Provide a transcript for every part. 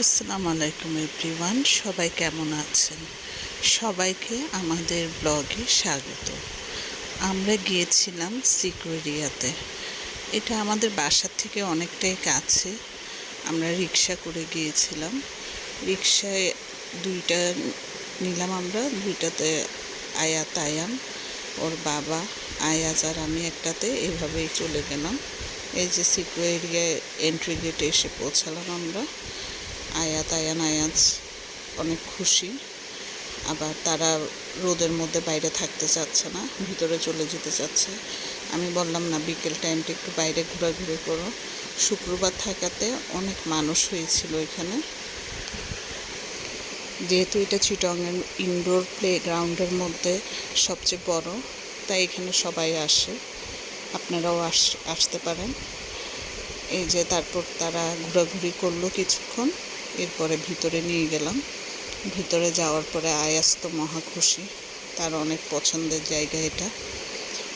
আসসালামু আলাইকুম এভরিওয়ান, সবাই কেমন আছেন? সবাইকে আমাদের ব্লগে স্বাগত। আমরা গিয়েছিলাম সিকুয়েরিয়াতে এটা আমাদের বাসার থেকে অনেকটাই কাছে। আমরা রিক্সা করে গিয়েছিলাম। রিক্সায় দুইটা নিলাম আমরা, দুইটাতে আয়াত আয়ান ওর বাবা, আয়াজ আর আমি একটাতে এভাবেই চলে গেলাম। এই যে সিকুয়েরিয়ায় এন্ট্রি গেটে এসে পৌঁছালাম আমরা। আয়াত, আয়ান আয়াজ অনেক খুশি। আবার তারা রোদের মধ্যে বাইরে থাকতে চাচ্ছে না, ভিতরে চলে যেতে চাচ্ছে। আমি বললাম, না, বিকেল টাইমটা একটু বাইরে ঘোরাঘুরি করো। শুক্রবার থাকাতে অনেক মানুষ হয়েছিল এখানে। যেহেতু এটা চিটংয়ের ইনডোর প্লে গ্রাউন্ডের মধ্যে সবচেয়ে বড়, তাই এখানে সবাই আসে। আপনারাও আস, আসতে পারেন। এই যে তারপর তারা ঘোরাঘুরি করল কিছুক্ষণ। এরপরে ভিতরে নিয়ে গেলাম। ভিতরে যাওয়ার পরে আয়াস তো মহা খুশি। তার অনেক পছন্দের জায়গা এটা।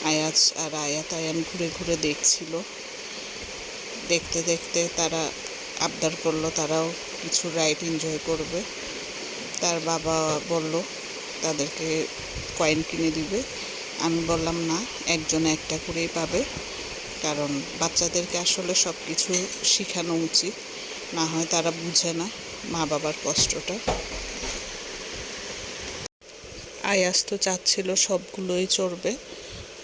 আয়াজ আর আয়াত আয়ান ঘুরে ঘুরে দেখছিল। দেখতে দেখতে তারা আবদার করল, তারাও কিছু রাইড এনজয় করবে। তার বাবা বলল, তাদেরকে কয়েন কিনে দিবে। আমি বললাম, না, একজন একটা করেই পাবে। কারণ বাচ্চাদেরকে আসলে সব কিছু শেখানো উচিত। না হয় তারা বুঝে না মা বাবার কষ্টটা। আয়াস তো চাচ্ছিল সবগুলোই চড়বে।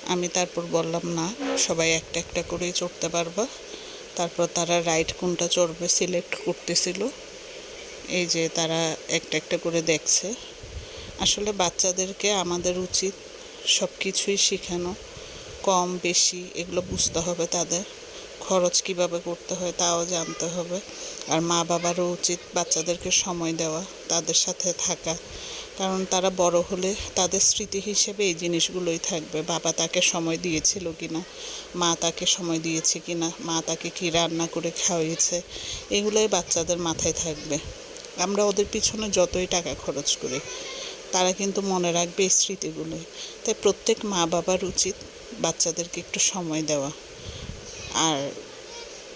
আমি তারপর বললাম, না, সবাই একটা একটা করেই চড়তে পারবা। তারপর তারা রাইড কোনটা চড়বে সিলেক্ট করতেছিল। এই যে তারা একটা একটা করে দেখছে। আসলে বাচ্চাদেরকে আমাদের উচিত সব কিছুই শেখানো, কম, বেশি, এগুলো বুঝতে হবে তাদের। খরচ কীভাবে করতে হয় তাও জানতে হবে। আর মা বাবারও উচিত বাচ্চাদেরকে সময় দেওয়া, তাদের সাথে থাকা। কারণ তারা বড় হলে তাদের স্মৃতি হিসেবে এই জিনিসগুলোই থাকবে। বাবা তাকে সময় দিয়েছিল কি না মা তাকে সময় দিয়েছে কি না মা তাকে কী রান্না করে খাওয়িয়েছে, এগুলোই বাচ্চাদের মাথায় থাকবে। আমরা ওদের পিছনে যতই টাকা খরচ করি, তারা কিন্তু মনে রাখবে এই স্মৃতিগুলোই। তাই প্রত্যেক মা বাবার উচিত বাচ্চাদেরকে একটু সময় দেওয়া। আর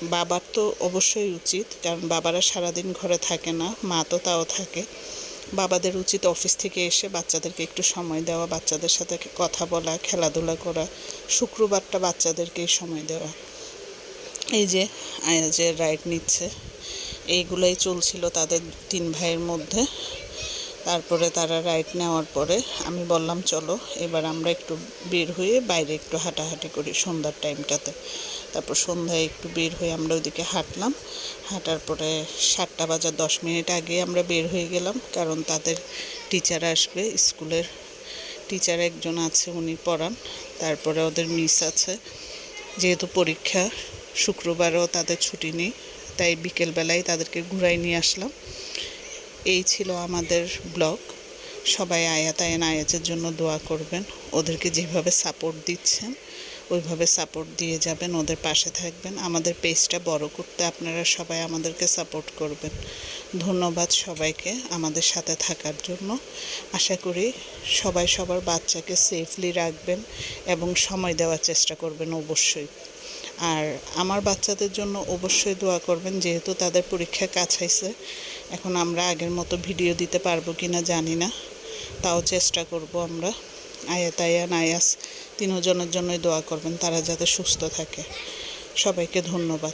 বাবার তো অবশ্যই উচিত, কারণ বাবারা সারাদিন ঘরে থাকে না, মা তো তাও থাকে। বাবাদের উচিত অফিস থেকে এসে বাচ্চাদেরকে একটু সময় দেওয়া, বাচ্চাদের সাথে কথা বলা, খেলাধুলা করা, শুক্রবারটা বাচ্চাদেরকেই সময় দেওয়া। এই যে আয়াজের রাইড নিচ্ছে, এইগুলোই চলছিল তাদের তিন ভাইয়ের মধ্যে। তারপরে তারা রাইড নেওয়ার পরে আমি বললাম, চলো, এবার আমরা একটু বের হয়ে বাইরে একটু হাঁটাহাঁটি করি সন্ধ্যার টাইমটাতে তারপর সন্ধ্যায় একটু বের হয়ে আমরা ওইদিকে হাঁটলাম। হাঁটার পরে সাতটা বাজার দশ মিনিট আগে আমরা বের হয়ে গেলাম, কারণ তাদের টিচার আসবে, স্কুলের টিচার একজন আছে, উনি পড়ান। তারপরে ওদের মিস আছে। যেহেতু পরীক্ষা, শুক্রবারও তাদের ছুটি নেই, তাই বিকেলবেলায় তাদেরকে ঘুরাই নিয়ে আসলাম। এই ছিল আমাদের ব্লগ। সবাই আয়াত আয়ন আয়াতের জন্য দোয়া করবেন। ওদেরকে যেভাবে সাপোর্ট দিচ্ছেন, ওইভাবে সাপোর্ট দিয়ে যাবেন, ওদের পাশে থাকবেন। আমাদের পেজটা বড় করতে আপনারা সবাই আমাদেরকে সাপোর্ট করবেন। ধন্যবাদ সবাইকে আমাদের সাথে থাকার জন্য। আশা করি সবাই সবার বাচ্চাকে সেফলি রাখবেন এবং সময় দেওয়ার চেষ্টা করবেন অবশ্যই। আর আমার বাচ্চাদের জন্য অবশ্যই দোয়া করবেন, যেহেতু তাদের পরীক্ষা কাছাইছে এখন আমরা আগের মতো ভিডিও দিতে পারব কি না জানি না। তাও চেষ্টা করব আমরা। আয়াত, আয়ান, আয়াস, তিনজনের জন্যই দোয়া করবেন, তারা যাতে সুস্থ থাকে। সবাইকে ধন্যবাদ।